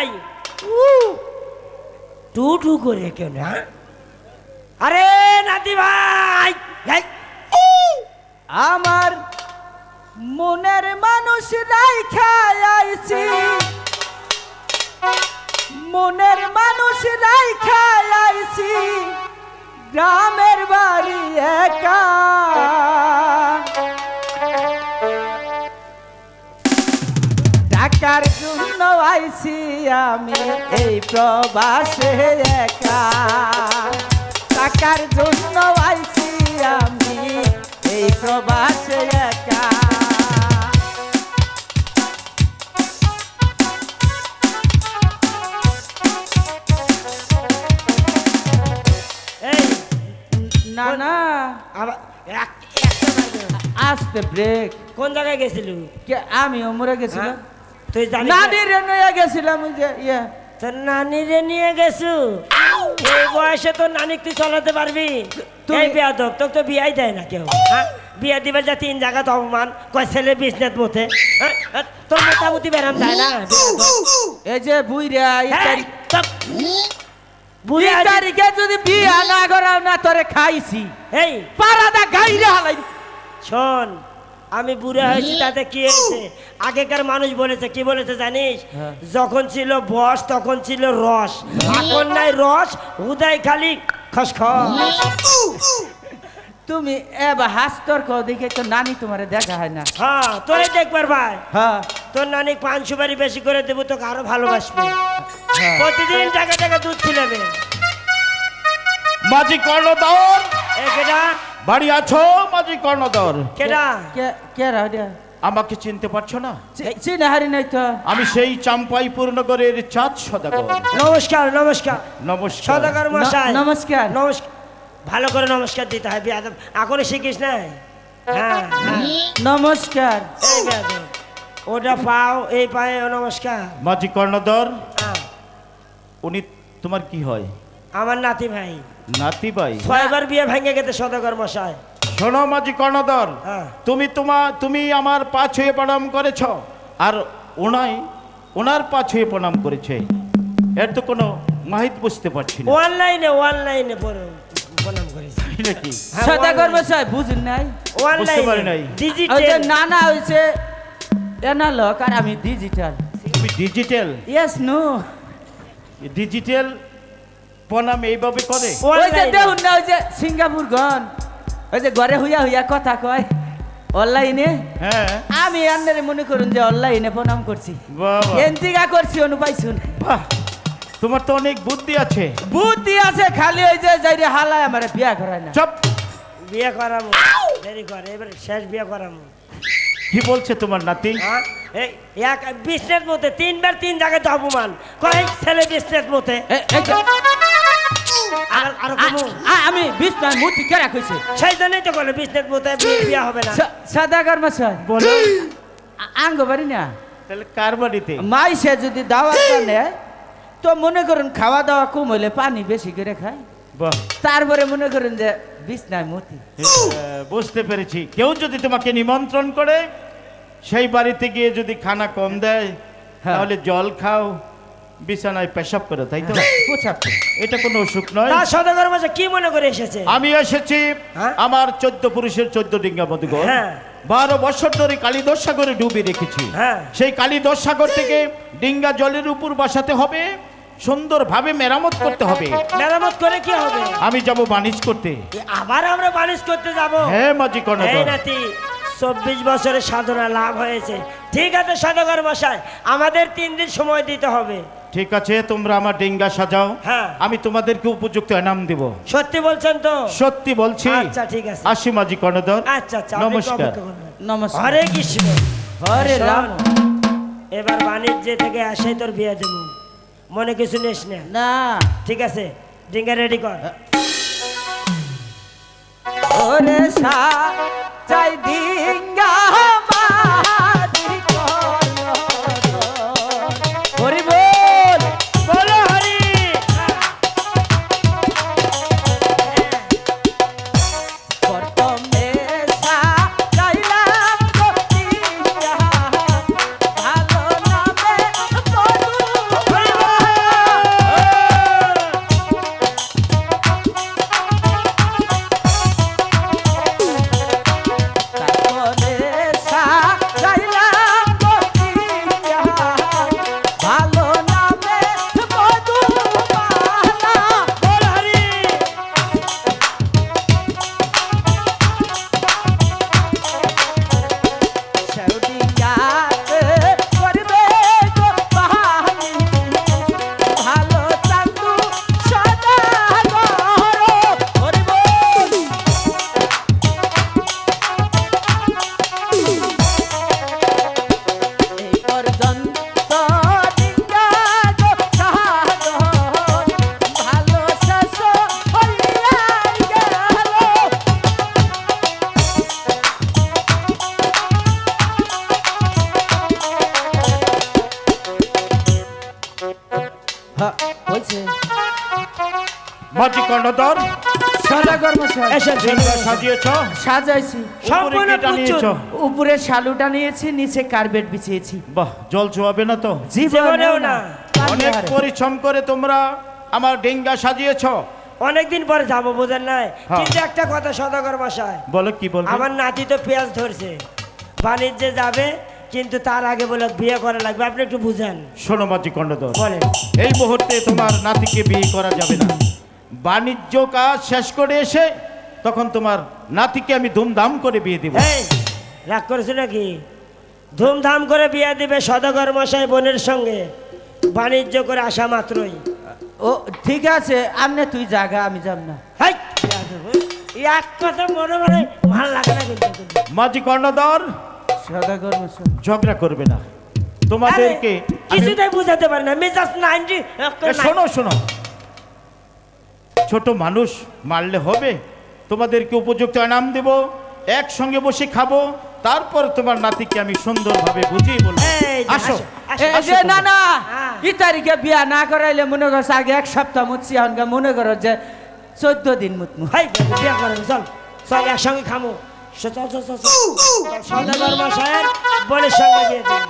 ভাই। Two two করে কেন হ্যাঁ? আরে নাতি ভাই! আমার মনের মানুষ রাইখা আইছি। মনের মানুষ রাইখা আইছি। গ্রামের বাড়ি একা। জন্য আইছি আমি? এই প্রবাসে একা। টাকার জন্য আইছি আমি এই প্রবাসে একা। না না। আসতে ব্রেক। কোন জায়গায় গেছিলি? কে আমিও মরে গেছিলাম। হ্যাঁ? তুই জানিস না? নানির গেছিলাম ওই যে ইয়ে। তোর নানিরে নিয়ে গেছু? এই বয়সে তোর নানি তুই চালাতে পারবি? এই বিয়া দোক তোকে তো বিয়াই দেয় না কেউ। হ্যাঁ? বিয়া দিবার যা তিন জায়গা তো অপমান কয় ছেলে বিজনেস মতে হ্যাঁ? হ্যাঁ? তোর মোটামুটি বেরাম যায় না? এই যে তারিখ তোর- বুড়ি তারিখে যদি বিয়া না করাও না তোরে খাইছি। এই পারাদা গাইরে হালাই শোন আমি বুড়ে হয়েছি তাতে কি হয়েছে? আগেকার মানুষ বলেছে কি বলেছে জানিস? হ্যাঁ। যখন ছিল বস তখন ছিল রস। এখন নাই রস হুদাই খালি খসখস। তুমি এবার হাস্তর কো দেখে তো নানি তোমারে দেখা হয় না। হ্যাঁ তোরে দেখবার ভাই। হ্যাঁ। তোর নানি পান সুপারি বেশি করে দেবো তোকে আরও ভালোবাসবে। হ্যাঁ। প্রতিদিন টাকা টাকা দুধ খিলাবে। মাঝি কর্ণধর। এ কেডা বাড়ি আছো মাঝি কর্ণধর? কেডা? কে কে রাউডিয়া আমাকে চিনতে পারছ না? চিনে হারি নাই তো। আমি সেই চাম্পাইপুর নগরের চাঁদ সদাগর। নমস্কার নমস্কার। নমস্কার। সদাগর মশাই। নমস্কার। নমস্কার ভালো করে নমস্কার দিতে হয় বিয়াদব। এখনও শিখিস নাই? হ্যাঁ। নমস্কার। এই বিয়াদব ওটা পাও এই পায়ে নমস্কার। মাঝি কর্ণধর হ্যাঁ, উনি তোমার কি হয়? আমার নাতি ভাই। নাতি ভাই? ছয়বার বিয়ে ভেঙে গেছে সদাগর মশাই। শোনো মাঝি কর্ণধর হ্যাঁ। তুমি তোমা তুমি আমার পা ছুঁয়ে প্রণাম করেছ আর ওনাই ওনার পা ছুঁয়ে প্রণাম করেছে। এর তো কোনো মাহিত বুঝতে পারছি না। অনলাইনে অনলাইনে প্রণাম করেছি। নাকি? হ্যাঁ, সদা online- করবে স্যার বুঝুন নাই? যে ডিজিটাল নানা হইছে এনালক আর আমি ডিজিটাল তুমি ডিজিটাল ইয়েস নো ডিজিটাল প্রণাম এইভাবে করে? ওই যে। দেখুন না ওই যে সিঙ্গাপুর গন ওই যে ঘরে হইয়া হইয়া কথা কয় অনলাইনে? হ্যাঁ। আমি আন্নারে মনে করুন যে অনলাইনে প্রণাম করছি। এনতিকা করছি অনু পাইছুন। বাহ তোমার তো অনেক বুদ্ধি আছে। বুদ্ধি আছে খালি ওই যে যাইরে হালায় আমার বিয়া করায় না। সব বিয়ে করামো দেরি করে এবার শেষ বিয়ে করামো কি বলছে তোমার নাতি? এই এক বিষ্ণের মতে তিনবার তিন জায়গায় তো অপমান। কয় ছেলে বিষ্ণের মতে। আমি বিষ্ণু মূর্তি কেরা কইছে সেই জন্যই তো বলে বিষ্ণের মতে বিয়ে হবে না। সাদা কর্মচার বলো। আঙ্গ বাড়ি না। তাহলে কার বাড়িতে? মাইসে যদি দাওয়াত নেয় তো মনে করুন খাওয়া দাওয়া কম হইলে পানি বেশি করে খায়। তারপরে মনে করেন যে বিষ্ণায় মতি। হ্যাঁ, বুঝতে পেরেছি। কেউ যদি তোমাকে নিমন্ত্রণ করে সেই বাড়িতে গিয়ে যদি খানা কম দেয় হ্যাঁ। তাহলে জল খাও। বিছানায় পেশাব করে তাই তো? পোছাক এটা কোনো অসুখ নয়। তার সদাগর মাসে কি মনে করে এসেছে? আমি এসেছি হ্যাঁ? আমার চোদ্দ পুরুষের চোদ্দ ডিঙ্গা মধুগর হ্যাঁ। বারো বছর ধরে কালীদর সাগরে ডুবে রেখেছি। হ্যাঁ। সেই কালীদর সাগর থেকে ডিঙ্গা জলের উপর বসাতে হবে সুন্দরভাবে মেরামত করতে হবে। মেরামত করে কি হবে? আমি যাব বাণিজ করতে। এ আবার আমরা বালিশ করতে যাব? হ্যাঁ মাঝি এই কর্ণধর নাতি চব্বিশ বছরের সাধনা লাভ হয়েছে। ঠিক আছে সদাগর মশাই আমাদের তিন দিন সময় দিতে হবে। ঠিক আছে তোমরা আমার ডিঙ্গা সাজাও। হ্যাঁ। আমি তোমাদেরকে উপযুক্ত এনাম দেব। সত্যি বলছেন তো? সত্যি বলছি? আচ্ছা, ঠিক আছে। আসি মাঝি কর্ণধর। আচ্ছা আচ্ছা নমস্কার। নমস্কার। হরে কৃষ্ণ। হরে রাম। এবার বাণিজ্য থেকে আসে তোর বিয়ে দেব। মনে কিছু নিস না। না। ঠিক আছে ডিঙ্গা রেডি কর। ওরে সা চাই ডিঙ্গা সাজিয়েছ। সাজাইছি। সম্পূর্ণ উপরে শালুটা নিয়েছি নিচে কার্পেট বিছিয়েছি। বাহ জল ছোয়াবে না তো? জীবনেও না। অনেক পরিশ্রম করে তোমরা আমার ডিঙ্গা সাজিয়েছ। অনেকদিন পরে যাব বোঝেন নাই? হ্যাঁ। কিন্তু একটা কথা সদাগর মশাই। বলো কি বলব? আমার নাতি তো পেঁয়াজ ধরছে। বাণিজ্যে যাবে কিন্তু তার আগে বলে বিয়ে করা লাগবে। আপনি একটু বুঝেন। শোনো মাঝি কর্ণধর বলেন। এই মুহূর্তে তোমার নাতিকে বিয়ে করা যাবে না। বাণিজ্য কাজ শেষ করে এসে তখন তোমার নাতিকে আমি ধুমধাম করে বিয়ে দেবো। এই রাগ করেছ নাকি? ধুমধাম করে বিয়ে দিবে সদাগর মশাই বোনের সঙ্গে। বাণিজ্য করে আসা মাত্রই। ও ঠিক আছে আমনে তুই জাগা আমি যাব না। হাই! এক কথা মনে মনে ভালো লাগে না কিন্তু। মাঝি কর্ণধর সদাগর মশাই। ঝগড়া করবে না। তোমাদেরকে কিছুতেই বুঝাতে পারি না। মেজাজ নাইনটি শোনো শোনো। ছোট মানুষ মারলে হবে। তোমাদেরকে উপযুক্ত নাম দেব। একসঙ্গে বসে খাব। তারপর তোমার নাতিকে আমি সুন্দরভাবে বুঝিয়ে বলব। আসো না না। ই তারিখে বিয়া না করাইলে মনে করছে আগে এক সপ্তাহ মুচ্ছি হনকা মনে করো যে চোদ্দ দিন মুতমু। হাই বিয়া করেন চল। চল একসঙ্গে খামো। চ- চল চল চল চল। চল, সদাগর মশাইয়ের বোনের সঙ্গে বিয়ে দিন।